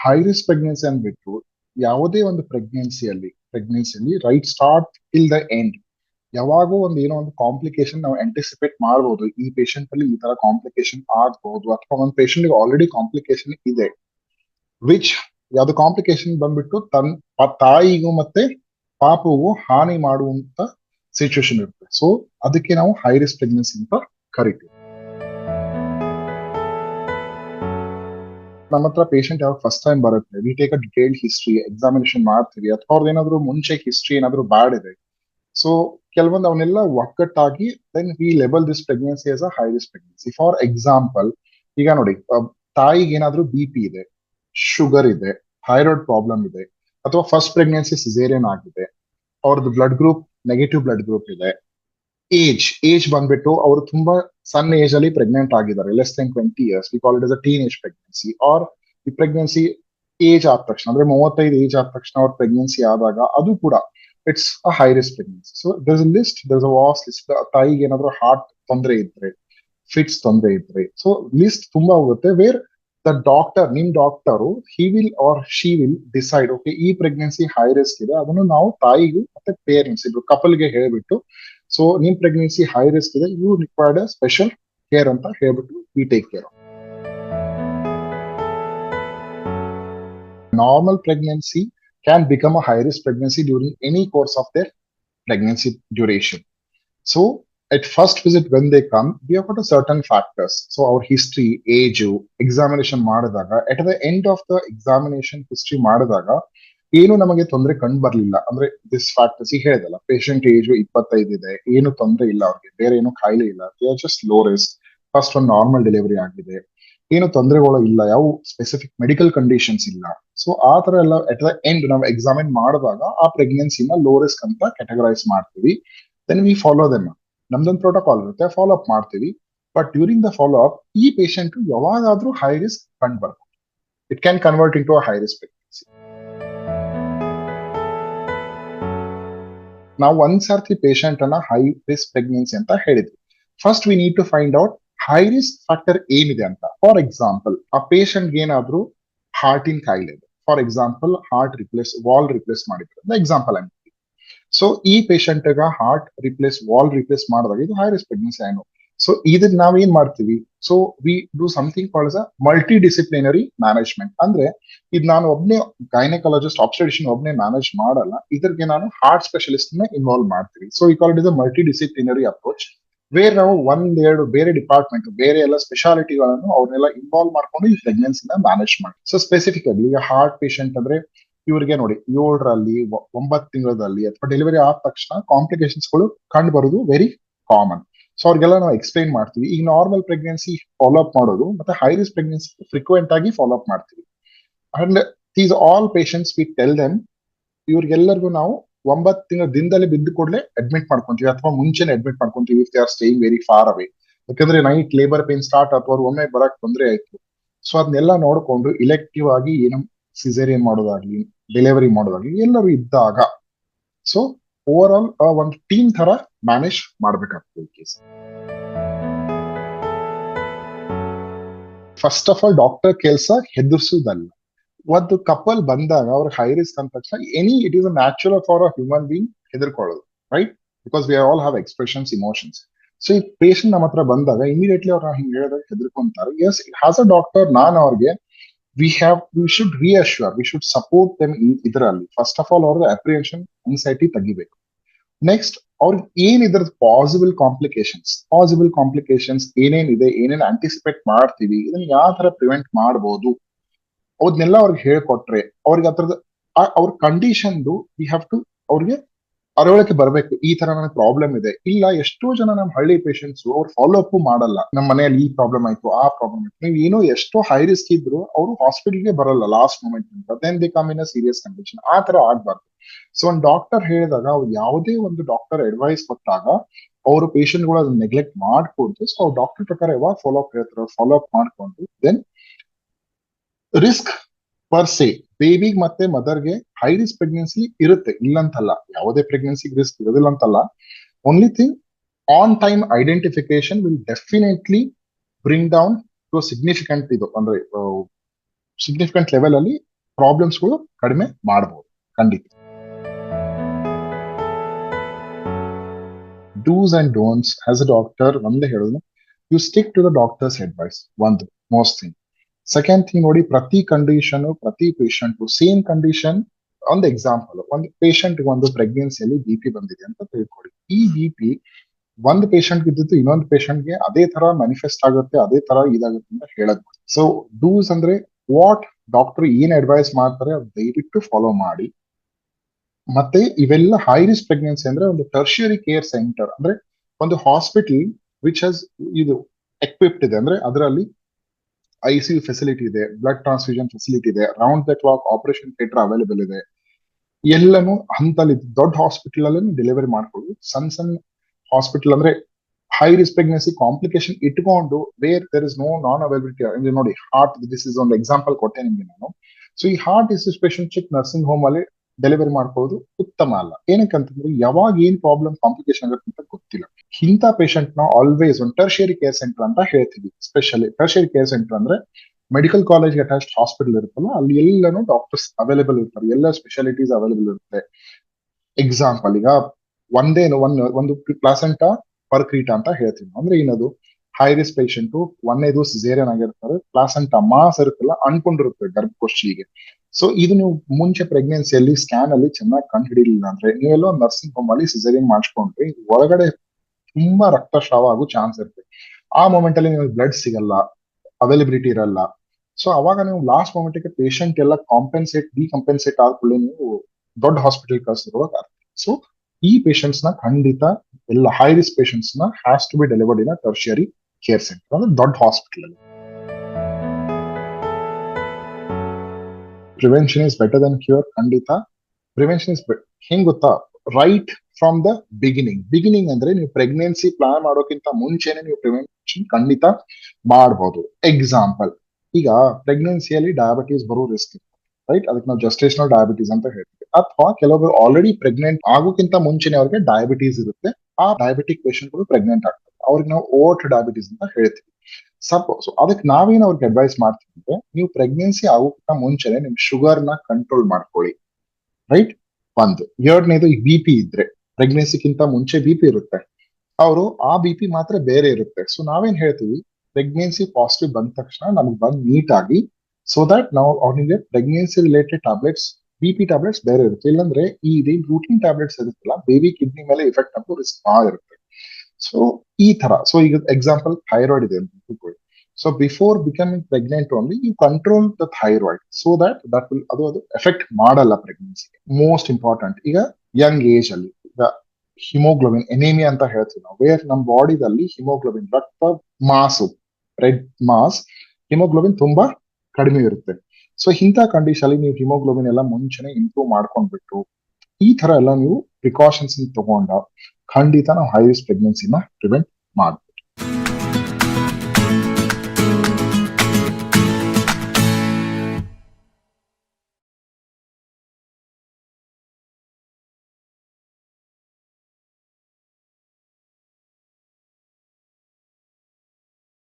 High risk pregnancy ಅಂದ್ಬಿಟ್ಟು ಯಾವುದೇ ಒಂದು ಪ್ರೆಗ್ನೆನ್ಸಿಯಲ್ಲಿ ಪ್ರೆಗ್ನೆನ್ಸಿಯಲ್ಲಿ right start till the end ಯಾವಾಗೂ ಒಂದು ಏನೋ ಒಂದು ಕಾಂಪ್ಲಿಕೇಶನ್ ನಾವು ಆಂಟಿಸಿಪೇಟ್ ಮಾಡಬಹುದು ಈ ಪೇಷಂಟ್ ಅಲ್ಲಿ ಈ ತರ ಕಾಂಪ್ಲಿಕೇಶನ್ ಆಗ್ಬಹುದು ಅಥವಾ ಒಂದು ಪೇಷಂಟ್ ಆಲ್ರೆಡಿ ಕಾಂಪ್ಲಿಕೇಶನ್ ಇದೆ ವಿಚ್ ಯಾವ್ದು ಕಾಂಪ್ಲಿಕೇಶನ್ ಬಂದ್ಬಿಟ್ಟು ತನ್ ತಾಯಿಗೂ ಮತ್ತೆ ಪಾಪುಗೂ ಹಾನಿ ಮಾಡುವಂತ ಸಿಚುವೇಶನ್ ಇರುತ್ತೆ. ಸೊ ಅದಕ್ಕೆ ನಾವು ಹೈ ರಿಸ್ಕ್ ಪ್ರೆಗ್ನೆನ್ಸಿ ಅಂತ ಕರಿತೀವಿ. ನಮ್ಮ ಹತ್ರ ಪೇಷಂಟ್ ಯಾವಾಗ ಫಸ್ಟ್ ಟೈಮ್ ಬರುತ್ತೆ we take a detailed history examination ಮಾಡ್ತೀವಿ ಅಥವಾ ಅವ್ರದ್ದು ಮುಂಚೆ ಹಿಸ್ಟ್ರಿ ಏನಾದ್ರು ಬ್ಯಾಡ್ ಇದೆ ಸೊ ಕೆಲವೊಂದು ಅವನ್ನೆಲ್ಲ ಒಕ್ಕಟ್ಟಾಗಿ then we label this pregnancy as a high risk pregnancy for example ಈಗ ನೋಡಿ ತಾಯಿಗೆ ಏನಾದ್ರೂ ಬಿ ಪಿ ಇದೆ ಶುಗರ್ ಇದೆ ಥೈರಾಯ್ಡ್ ಪ್ರಾಬ್ಲಮ್ ಇದೆ, ಅಥವಾ ಫಸ್ಟ್ ಪ್ರೆಗ್ನೆನ್ಸಿ ಸಿಸೇರಿಯನ್ ಆಗಿದೆ ಅವ್ರದ್ದು blood group negative blood group ಇದೆ. ಏಜ್ ಏಜ್ ಬಂದ್ಬಿಟ್ಟು ಅವರು ತುಂಬಾ ಸಣ್ಣ ಏಜ್ ಅಲ್ಲಿ ಪ್ರೆಗ್ನೆಂಟ್ ಆಗಿದ್ದಾರೆ. Less than twenty years we call it as a teen age pregnancy or ಈ ಪ್ರೆಗ್ನೆನ್ಸಿ ಏಜ್ ಆದ ತಕ್ಷಣ, ಅಂದ್ರೆ ಮೂವತ್ತೈದು ಏಜ್ ಆದ ತಕ್ಷಣ ಅವ್ರ ಪ್ರೆಗ್ನೆನ್ಸಿ ಆದಾಗ ಅದು ಕೂಡ it's a high risk pregnancy so there's list there's a vast list ತಾಯಿಗೆ ಏನಾದ್ರು ಹಾರ್ಟ್ ತೊಂದರೆ ಇದ್ರೆ ಫಿಟ್ಸ್ ತೊಂದರೆ ಇದ್ರೆ ಸೊ ಲಿಸ್ಟ್ ತುಂಬಾ ಹೋಗುತ್ತೆ ವೇರ್ ದ ಡಾಕ್ಟರ್ ನಿಮ್ doctor he will or she will decide okay ಈ ಪ್ರೆಗ್ನೆನ್ಸಿ ಹೈ ರಿಸ್ಕ್ ಇದೆ, ಅದನ್ನು ನಾವು ತಾಯಿಗೂ ಮತ್ತೆ ಪೇರೆಂಟ್ಸ್ ಇಬ್ರು ಕಪಲ್ಗೆ ಹೇಳ್ಬಿಟ್ಟು ಸೊ ನಿಮ್ ಪ್ರೆಗ್ನೆನ್ಸಿ ಹೈ ರಿಸ್ಕ್ ಇದೆ ಯು ರಿಕ್ವೈರ್ಡ್ ಸ್ಪೆಷಲ್ ಕೇರ್ ಅಂತ ಹೇಳ್ಬಿಟ್ಟು we take care normal pregnancy can become a high risk pregnancy during any course of their pregnancy duration. So at first visit when they come, we have got a certain factors. So our history, age, examination ಮಾಡಿದಾಗ at the end of the examination history ಮಾಡಿದಾಗ ಏನು ನಮಗೆ ತೊಂದರೆ ಕಂಡು ಬರ್ಲಿಲ್ಲ. ಅಂದ್ರೆ this factors ಸಿ ಹೇಳಿದಲ್ಲ ಪೇಷಂಟ್ ಏಜ್ ಇಪ್ಪತ್ತೈದು ಇದೆ, ಏನು ತೊಂದರೆ ಇಲ್ಲ ಅವ್ರಿಗೆ, ಬೇರೆ ಏನು ಕಾಯಿಲೆ ಇಲ್ಲ. They are just low risk first ಒಂದು ನಾರ್ಮಲ್ ಡೆಲಿವರಿ ಆಗಿದೆ. ಏನು ತೊಂದರೆಗಳು ಇಲ್ಲ, ಯಾವ ಸ್ಪೆಸಿಫಿಕ್ ಮೆಡಿಕಲ್ ಕಂಡೀಷನ್ಸ್ ಇಲ್ಲ. ಸೊ ಆ ತರ ಎಲ್ಲ ಅಟ್ ದ ಎಂಡ್ ನಾವು ಎಕ್ಸಾಮಿನ್ ಮಾಡಿದಾಗ, ಆ ಪ್ರೆಗ್ನೆನ್ಸಿನ ಲೋ ರಿಸ್ಕ್ ಅಂತ ಕ್ಯಾಟಗರೈಸ್ ಮಾಡ್ತೀವಿ. ದೆನ್ ವಿ ಫಾಲೋ ದೆಮ್ ನಮ್ದೊಂದು ಪ್ರೋಟೋಕಾಲ್ ಇರುತ್ತೆ ಫಾಲೋ ಅಪ್ ಮಾಡ್ತೀವಿ. But during the follow up ಈ ಪೇಷಂಟ್ ಯಾವಾಗಾದ್ರೂ ಹೈ ರಿಸ್ಕ್ ಕಂಡು ಬರ್ಬೋದು. It can convert into high risk pregnancy ನಾವು ಒಂದ್ ಸರ್ತಿ ಪೇಷಂಟ್ ಅನ್ನ ಹೈ ರಿಸ್ಕ್ ಪ್ರೆಗ್ನೆನ್ಸಿ ಅಂತ ಹೇಳಿದ್ವಿ. First we need to find out high risk factor ಏನಿದೆ ಅಂತ. ಫಾರ್ ಎಕ್ಸಾಂಪಲ್ ಆ ಪೇಷಂಟ್ ಏನಾದ್ರೂ ಹಾರ್ಟಿನ ಕಾಯಿಲೆ ಇದೆ. For example heart replace valve replace ಮಾಡಿದ್ರೆ. ಎಕ್ಸಾಂಪಲ್ ಅಂತ ಸೊ ಈ patient heart replace valve replace ಮಾಡಿದಾಗ ಇದು ಹೈ ರಿಸ್ಕ್ ಪ್ರೆಗ್ನೆನ್ಸಿ ಏನು ಸೊ ಇದನ್ನ ನಾವ್ ಏನ್ ಮಾಡ್ತೀವಿ? So we do something calls a multi disciplinary management ಅಂದ್ರೆ, ಇದು ನಾನು ಒಬ್ನೇ ಗೈನಕಾಲಜಿಸ್ಟ್ ಆಬ್ಸ್ಟೇಷನ್ ಒಬ್ನೇ ಮ್ಯಾನೇಜ್ ಮಾಡಲ್ಲ. ಇದ್ರಿಗೆ ನಾನು ಹಾರ್ಟ್ ಸ್ಪೆಷಲಿಸ್ಟ್ನ ಇನ್ವಾಲ್ವ್ ಮಾಡ್ತೀವಿ. ಸೊ ಈ call is a multi disciplinary approach where ನಾವು ಒಂದೆರಡು ಬೇರೆ ಡಿಪಾರ್ಟ್ಮೆಂಟ್ ಬೇರೆ ಎಲ್ಲ ಸ್ಪೆಷಾಲಿಟಿಗಳನ್ನು ಅವ್ರನ್ನೆಲ್ಲ ಇನ್ವಾಲ್ವ್ ಮಾಡ್ಕೊಂಡು ಈ ಪ್ರೆಗ್ನೆನ್ಸಿನ ಮ್ಯಾನೇಜ್ ಮಾಡಿ ಸೊ ಸ್ಪೆಸಿಫಿಕ್ ಆಗಿ ಈಗ ಹಾರ್ಟ್ ಪೇಷಂಟ್ ಅಂದ್ರೆ ಇವ್ರಿಗೆ ನೋಡಿ, ಏಳರಲ್ಲಿ, ಒಂಬತ್ತು ತಿಂಗಳಲ್ಲಿ ಅಥವಾ ಡೆಲಿವರಿ ಆದ ತಕ್ಷಣ ಕಾಂಪ್ಲಿಕೇಶನ್ಸ್ಗಳು ಕಂಡು ಬರೋದು ವೆರಿ ಕಾಮನ್ ಸೊ ಅವ್ರಿಗೆಲ್ಲ ನಾವು ಎಕ್ಸ್ಪ್ಲೈನ್ ಮಾಡ್ತೀವಿ. ಈಗ ನಾರ್ಮಲ್ ಪ್ರೆಗ್ನೆನ್ಸಿ ಫಾಲೋ ಅಪ್ ಮಾಡೋದು, ಮತ್ತೆ ಹೈ ರಿಸ್ಕ್ ಪ್ರೆಗ್ನೆನ್ಸಿ ಫ್ರಿಕ್ವೆಂಟ್ ಆಗಿ ಫಾಲೋ ಅಪ್ ಮಾಡ್ತೀವಿ. And these all patients we tell them ಇವ್ರಿಗೆಲ್ಲರಿಗೂ ನಾವು ಒಂಬತ್ತು ತಿಂಗಳ ದಿನದಲ್ಲಿ ಬಿದ್ದು ಕೂಡಲೇ ಅಡ್ಮಿಟ್ ಮಾಡ್ಕೊಂತೀವಿ, ಅಥವಾ ಮುಂಚೆನೆ ಅಡ್ಮಿಟ್ ಮಾಡ್ಕೊಂತೀವಿ if they are staying very far away ಯಾಕಂದ್ರೆ ನೈಟ್ ಲೇಬರ್ ಪೇನ್ ಸ್ಟಾರ್ಟ್ ಅಥವಾ ಒಮ್ಮೆ ಬರಕ್ ತೊಂದರೆ ಆಯ್ತು. ಸೊ ಅದನ್ನೆಲ್ಲ ನೋಡ್ಕೊಂಡು ಇಲೆಕ್ಟಿವ್ ಆಗಿ ಏನು ಸಿಸೇರಿಯನ್ ಮಾಡೋದಾಗ್ಲಿ ಡೆಲಿವರಿ ಮಾಡೋದಾಗ್ಲಿ ಎಲ್ಲರೂ ಇದ್ದಾಗ. ಸೊ ಓವರ್ ಆಲ್ ಒಂದು ಟೀಮ್ ತರ ಮ್ಯಾನೇಜ್ ಮಾಡ್ಬೇಕಾಗ್ತದೆ case first of all doctor ಕೆಲಸ ಹೆದರ್ಸುದಲ್ಲ ಒಂದು ಕಪಲ್ ಬಂದಾಗ, ಅವ್ರ ಹೈ ರಿಸ್ಕ್ ಅಂದ ತಕ್ಷಣ any it is a natural for a human being ಹೆದರ್ಕೊಳ್ಳೋದು right because we all have expressions emotions so ಈ ಪೇಷಂಟ್ ನಮ್ಮ ಹತ್ರ ಬಂದಾಗ ಇಮಿಡಿಯೇಟ್ಲಿ ಅವ್ರ ಹಿಂಗೆ ಹೇಳಿದಾಗ ಹೆದರ್ಕೊಂತಾರೆ. ಎಸ್ ಹ್ಯಾಸ್ ಅ ಡಾಕ್ಟರ್ ನಾನು ಅವ್ರಿಗೆ we have we should reassure we should support them ಇದರಲ್ಲಿ. ಫಸ್ಟ್ ಆಫ್ ಆಲ್ ಅವ್ರದ್ದು ಅಪ್ರಿಯೇಷನ್ ಅನ್ಸೈಟಿ ತೆಗಿಬೇಕು. ನೆಕ್ಸ್ಟ್ ಅವ್ರಿಗೆ ಏನ್ ಇದ್ರದ್ದು ಪಾಸಿಬಲ್ ಕಾಂಪ್ಲಿಕೇಶನ್ಸ್ ಪಾಸಿಬಲ್ ಕಾಂಪ್ಲಿಕೇಶನ್ಸ್ ಏನೇನಿದೆ ಏನೇನು ಆಂಟಿಸಿಪೇಟ್ ಮಾಡ್ತೀವಿ, ಇದನ್ನ ಯಾವ ತರ ಪ್ರಿವೆಂಟ್ ಮಾಡ್ಬೋದು? ಅವ್ರನ್ನೆಲ್ಲ ಅವ್ರಿಗೆ ಹೇಳ್ಕೊಟ್ರೆ, ಅವ್ರಿಗೆ ಅದ್ರದ್ದು ಅವ್ರ ಕಂಡೀಷನ್ದು ವಿ ಹ್ಯಾವ್ ಟು ಅವ್ರಿಗೆ ಅರವಳಿಕೆ ಬರಬೇಕು, ಈ ತರ ನನಗೆ ಪ್ರಾಬ್ಲಮ್ ಇದೆ. ಇಲ್ಲ, ಎಷ್ಟೋ ಜನ ನಮ್ಮ ಹಳ್ಳಿ ಪೇಷಂಟ್ಸ್ ಅವ್ರು ಫಾಲೋ ಅಪ್ ಮಾಡಲ್ಲ. ನಮ್ಮ ಮನೆಯಲ್ಲಿ ಈ ಪ್ರಾಬ್ಲಮ್ ಆಯ್ತು, ಆ ಪ್ರಾಬ್ಲಮ್ ಆಯ್ತು. ನೀವು ಏನೋ ಎಷ್ಟೋ ಹೈ ರಿಸ್ಕ್ ಇದ್ರು ಅವರು ಹಾಸ್ಪಿಟಲ್ಗೆ ಬರಲ್ಲ ಲಾಸ್ಟ್ ಮೂಮೆಂಟ್ ಅಂತ then they come in a serious condition ಆ ತರ ಆಗ್ಬಾರ್ದು. ಸೊ ಒಂದು ಡಾಕ್ಟರ್ ಹೇಳಿದಾಗ ಅವ್ರು ಯಾವುದೇ ಒಂದು ಡಾಕ್ಟರ್ ಅಡ್ವೈಸ್ ಕೊಟ್ಟಾಗ ಅವರು ಪೇಷಂಟ್ಗಳು ಅದನ್ನ ನೆಗ್ಲೆಕ್ಟ್ ಮಾಡ್ಕೊಡ್ತು ಸೊ ಅವ್ರು ಡಾಕ್ಟರ್ ಪ್ರಕಾರ ಯಾವಾಗ ಫಾಲೋ ಅಪ್ ಹೇಳ್ತಾರೆ ಫಾಲೋ ಅಪ್ ಮಾಡ್ಕೊಂಡು ದೆನ್ ರಿಸ್ಕ್ ಪರ್ ಸೇ ಬೇಬಿಗ್ ಮತ್ತೆ ಮದರ್ಗೆ ಹೈ ರಿಸ್ಕ್ ಪ್ರೆಗ್ನೆನ್ಸಿ ಇರುತ್ತೆ. ಇಲ್ಲಂತಲ್ಲ, ಯಾವುದೇ ಪ್ರೆಗ್ನೆನ್ಸಿ ರಿಸ್ಕ್ ಇರೋದಿಲ್ಲ ಅಂತಲ್ಲ only thing on time identification will definitely bring down to significant ಇದು, ಅಂದ್ರೆ ಸಿಗ್ನಿಫಿಕೆಂಟ್ ಲೆವೆಲ್ ಅಲ್ಲಿ ಪ್ರಾಬ್ಲಮ್ಸ್ಗಳು ಕಡಿಮೆ ಮಾಡಬಹುದು ಖಂಡಿತ. Dos and don'ts as a doctor ಒಂದೇ ಹೇಳೋದು you stick to the doctor's advice ಒಂದು ಮೋಸ್ಟ್ ಥಿಂಗ್ ಸೆಕೆಂಡ್ ಥಿಂಗ್ ನೋಡಿ, ಪ್ರತಿ ಕಂಡೀಷನ್ ಪ್ರತಿ ಪೇಷಂಟ್ ಸೇಮ್ ಕಂಡೀಷನ್ ಒಂದು ಎಕ್ಸಾಂಪಲ್ ಒಂದು ಪೇಷಂಟ್ ಒಂದು ಪ್ರೆಗ್ನೆನ್ಸಿಯಲ್ಲಿ ಬಿ ಪಿ ಬಂದಿದೆ ಅಂತ ತಿಳ್ಕೊಡಿ. ಈ ಬಿ ಪಿ ಒಂದು ಪೇಷಂಟ್ ಇದ್ದಿದ್ದು ಇನ್ನೊಂದು ಪೇಷಂಟ್ಗೆ ಅದೇ ತರ ಮ್ಯಾನಿಫೆಸ್ಟ್ ಆಗುತ್ತೆ, ಅದೇ ತರ ಇದಾಗುತ್ತೆ ಅಂತ ಹೇಳಕ್ ಸೊ ಡೂಸ್ ಅಂದ್ರೆ ವಾಟ್ ಡಾಕ್ಟರ್ ಏನ್ ಅಡ್ವೈಸ್ ಮಾಡ್ತಾರೆ, ದಯವಿಟ್ಟು ಫಾಲೋ ಮಾಡಿ. ಮತ್ತೆ ಇವೆಲ್ಲ ಹೈ ರಿಸ್ಕ್ ಪ್ರೆಗ್ನೆನ್ಸಿ ಅಂದ್ರೆ ಒಂದು ಟರ್ಷಿಯರಿ ಕೇರ್ ಸೆಂಟರ್ ಅಂದ್ರೆ ಒಂದು ಹಾಸ್ಪಿಟಲ್ ವಿಚ್ ಹಸ್ ಇದು ಎಕ್ವಿಪ್ಡ್ ಇದೆ. ಅಂದ್ರೆ ಅದರಲ್ಲಿ ಐ ಸಿ ಯು ಫೆಸಿಲಿಟಿ ಇದೆ ಬ್ಲಡ್ ಟ್ರಾನ್ಸ್ಫ್ಯೂಷನ್ ಫೆಸಿಲಿಟಿ ಇದೆ round the clock operation theatre available ಇದೆ. ಎಲ್ಲನೂ ಹಂತಲ್ಲಿ ದೊಡ್ಡ ಹಾಸ್ಪಿಟಲ್ ಅಲ್ಲಿ ಡೆಲಿವರಿ ಮಾಡ್ಕೊಳ್ಳಿ ಸಣ್ಣ ಸಣ್ಣ ಹಾಸ್ಪಿಟಲ್ ಅಂದ್ರೆ ಹೈ ರಿಸ್ಕ್ ಪ್ರೆಗ್ನೆನ್ಸಿ ಕಾಂಪ್ಲಿಕೇಶನ್ ಇಟ್ಕೊಂಡು where there is no non availability ಅಂದ್ರೆ ನೋಡಿ ಹಾರ್ಟ್ ದಿಸ್ ಇಸ್ ಒಂದು ಎಕ್ಸಾಂಪಲ್ ಕೊಟ್ಟೆ ನಿಮಗೆ ನಾನು. ಸೊ ಈ ಹಾರ್ಟ್ ಇಸ್ ಪೇಷಂಟ್ ಚಿಕ್ ನರ್ಸಿಂಗ್ ಹೋಮ್ ಅಲ್ಲಿ ಡೆಲಿವರಿ ಮಾಡ್ಕೊಳ್ಳೋದು ಉತ್ತಮ ಅಲ್ಲ. ಏನಕ್ಕಂತಂದ್ರೆ ಯಾವಾಗ ಏನ್ ಪ್ರಾಬ್ಲಮ್ ಕಾಂಪ್ಲಿಕೇಶನ್ ಆಗುತ್ತೆ ಅಂತ ಗೊತ್ತಿಲ್ಲ. ಇಂಥ ಪೇಷಂಟ್ನ ಆಲ್ವೇಸ್ ಒಂದು ಟರ್ಷಿಯರಿ ಕೇರ್ ಸೆಂಟರ್ ಅಂತ ಹೇಳ್ತೀವಿ ಸ್ಪೆಷಲಿ ಟರ್ಷಿಯರಿ ಕೇರ್ ಸೆಂಟರ್ ಅಂದ್ರೆ ಮೆಡಿಕಲ್ ಕಾಲೇಜ್ ಅಟ್ಯಾಚ್ಡ್ ಹಾಸ್ಪಿಟಲ್ ಇರುತ್ತಲ್ಲ, ಅಲ್ಲಿ ಎಲ್ಲಾನು ಡಾಕ್ಟರ್ಸ್ ಅವೈಲೇಬಲ್ ಇರ್ತಾರೆ. ಎಲ್ಲ ಸ್ಪೆಷಾಲಿಟೀಸ್ ಅವೈಲೇಬಲ್ ಇರುತ್ತೆ. ಎಕ್ಸಾಂಪಲ್ ಈಗ ಒಂದೇ, ಒಂದು ಒಂದು ಪ್ಲಾಸೆಂಟಾ ಪರ್ ಅಂತ ಹೇಳ್ತೀವಿ ಅಂದ್ರೆ ಏನದು? ಹೈ ರಿಸ್ಕ್ ಪೇಷಂಟ್ ದಿವಸ ಸಿಸೇರಿಯನ್ ಆಗಿರ್ತಾರೆ. ಪ್ಲಾಸೆಂಟಾ ಮಾಸ್ ಇರುತ್ತಲ್ಲ, ಅನ್ಕೊಂಡಿರುತ್ತೆ ಗರ್ಭಕೋಶಿಗೆ ಸೊ ಇದು ನೀವು ಮುಂಚೆ ಪ್ರೆಗ್ನೆನ್ಸಿಯಲ್ಲಿ ಸ್ಕ್ಯಾನ್ ಅಲ್ಲಿ ಚೆನ್ನಾಗಿ ಕಂಡು ಹಿಡಿಲಿಲ್ಲ ಅಂದ್ರೆ, ನೀವೆಲ್ಲೋ ನರ್ಸಿಂಗ್ ಹೋಮ್ ಅಲ್ಲಿ ಸಿಸೇರಿಯನ್ ಮಾಡಿಸ್ಕೊಂಡ್ರಿ ಒಳಗಡೆ ತುಂಬಾ ರಕ್ತಸ್ರಾವ ಆಗೋ ಚಾನ್ಸ್ ಇರುತ್ತೆ. ಆ ಮೊಮೆಂಟ್ ಅಲ್ಲಿ ನಿಮಗೆ ಬ್ಲಡ್ ಸಿಗಲ್ಲ ಅವೈಲಬಿಲಿಟಿ ಇರಲ್ಲ. ಸೊ ಅವಾಗ ನೀವು ಲಾಸ್ಟ್ ಮೂಮೆಂಟ್ಗೆ ಪೇಷಂಟ್ ಎಲ್ಲ ಕಾಂಪೆನ್ಸೇಟ್ ಡಿಕಂಪೆನ್ಸೇಟ್ ಆದ್ಕೊಳ್ಳಿ ನೀವು ದೊಡ್ಡ ಹಾಸ್ಪಿಟಲ್ ಕಳ್ಸಿರುವಾಗ ಸೊ ಈ ಪೇಷಂಟ್ಸ್ನ ಖಂಡಿತ ಎಲ್ಲ high risk ಪೇಷಂಟ್ಸ್ನ has to be delivered in tertiary care centre ಅಂದ್ರೆ ದೊಡ್ಡ ಹಾಸ್ಪಿಟಲ್ ಅಲ್ಲಿ. Prevention is better than cure ಖಂಡಿತ. ಪ್ರಿವೆನ್ಷನ್ ಇಸ್ ಹೆಂಗ್ ಗೊತ್ತಾ? Right from the beginning beginning ಅಂದ್ರೆ ನೀವು ಪ್ರೆಗ್ನೆನ್ಸಿ ಪ್ಲಾನ್ ಮಾಡೋಕ್ಕಿಂತ ಮುಂಚೆನೆ ನೀವು ಪ್ರಿವೆನ್ಷನ್ ಖಂಡಿತ ಮಾಡಬಹುದು ಎಕ್ಸಾಂಪಲ್ ಈಗ ಪ್ರೆಗ್ನೆನ್ಸಿಯಲ್ಲಿ ಡಯಾಬಿಟೀಸ್ ಬರೋ ರಿಸ್ಕ್ ರೈಟ್ ಅದಕ್ಕೆ ನಾವು ಜಸ್ಟೇಷನಲ್ ಡಯಾಬಿಟೀಸ್ ಅಂತ ಹೇಳ್ತೀವಿ. ಅಥವಾ ಕೆಲವೊಬ್ಬರು ಆಲ್ರೆಡಿ ಪ್ರೆಗ್ನೆಂಟ್ ಆಗೋಕ್ಕಿಂತ ಮುಂಚೆನೆ ಅವ್ರಿಗೆ ಡಯಾಬಿಟೀಸ್ ಇರುತ್ತೆ. ಆ ಡಯಾಬಿಟಿಕ್ ಪೇಷಂಟ್ಗಳು ಪ್ರೆಗ್ನೆಂಟ್ ಆಗ್ತಾರೆ. ಅವ್ರಿಗೆ ನಾವು ಓಟ್ ಡಯಾಬಿಟಿಸ್ ಅಂತ ಹೇಳ್ತೀವಿ. ಸಪೋಸ್ ಅದಕ್ಕೆ ನಾವೇನು ಅವ್ರಿಗೆ ಅಡ್ವೈಸ್ ಮಾಡ್ತೀವಿ ಅಂದ್ರೆ, ನೀವು ಪ್ರೆಗ್ನೆನ್ಸಿ ಆಗೋಕ್ಕಿಂತ ಮುಂಚೆನೆ ನಿಮ್ ಶುಗರ್ನ ಕಂಟ್ರೋಲ್ ಮಾಡ್ಕೊಳ್ಳಿ. ರೈಟ್ ಒಂದು. ಎರಡನೇದು ಈ ಬಿ ಪಿ ಇದ್ರೆ ಪ್ರೆಗ್ನೆನ್ಸಿಗಿಂತ ಮುಂಚೆ ಬಿ ಪಿ ಇರುತ್ತೆ. ಅವರು ಆ ಬಿ ಪಿ ಮಾತ್ರ ಬೇರೆ ಇರುತ್ತೆ. ಸೊ ನಾವೇನ್ ಹೇಳ್ತೀವಿ? ಪ್ರೆಗ್ನೆನ್ಸಿ ಪಾಸಿಟಿವ್ ಬಂದ ತಕ್ಷಣ ನಮ್ಗೆ ಬಂದ್ ನೀಟ್ ಆಗಿ ಸೊ ದಟ್ ನಾವು ಅವ್ರಿಗೆ pregnancy related tablets B P tablets ಬೇರೆ ಇರುತ್ತೆ. ಇಲ್ಲಾಂದ್ರೆ ಈ ರೂಟೀನ್ ಟ್ಯಾಬ್ಲೆಟ್ಸ್ ಇರುತ್ತಲ್ಲ ಬೇಬಿ ಕಿಡ್ನಿ ಮೇಲೆ ಇಫೆಕ್ಟ್ ಆಗೋ ರಿಸ್ಕ್ ಭಾಳ ಸೊ ಈ ತರ ಸೊ ಈಗ ಎಕ್ಸಾಂಪಲ್ ಥೈರಾಯ್ಡ್ ಇದೆ so before becoming pregnant only you control the thyroid so that that will ಅದು ಅದು ಎಫೆಕ್ಟ್ ಮಾಡಲ್ಲ ಪ್ರೆಗ್ನೆನ್ಸಿ ಮೋಸ್ಟ್ ಇಂಪಾರ್ಟೆಂಟ್ ಈಗ ಯಂಗ್ ಏಜ್ ಅಲ್ಲಿ, ಈಗ ಹಿಮೋಗ್ಲೋಬಿನ್ ಎನೇಮಿಯಾ ಅಂತ ಹೇಳ್ತೀವಿ ನಾವು. ವೇರ್ ನಮ್ಮ ಬಾಡಿದಲ್ಲಿ ಹಿಮೋಗ್ಲೋಬಿನ್ ರಕ್ತ ಮಾಸ್ ರೆಡ್ ಮಾಸ್ ಹಿಮೋಗ್ಲೋಬಿನ್ ತುಂಬಾ ಕಡಿಮೆ ಇರುತ್ತೆ. ಸೊ ಇಂಥ ಕಂಡೀಷನ್ ಅಲ್ಲಿ ನೀವು ಹಿಮೋಗ್ಲೋಬಿನ್ ಎಲ್ಲ ಮುಂಚೆನೆ ಇಂಪ್ರೂವ್ ಮಾಡ್ಕೊಂಡ್ಬಿಟ್ಟು, ಈ ತರ ಎಲ್ಲ ನೀವು ಪ್ರಿಕಾಷನ್ಸ್ ತಗೊಂಡ ಖಂಡಿತ ನಾವು ಹೈ ರಿಸ್ಕ್ ಪ್ರೆಗ್ನೆನ್ಸಿನ ಪ್ರಿವೆಂಟ್ ಮಾಡ್ಬೋದು.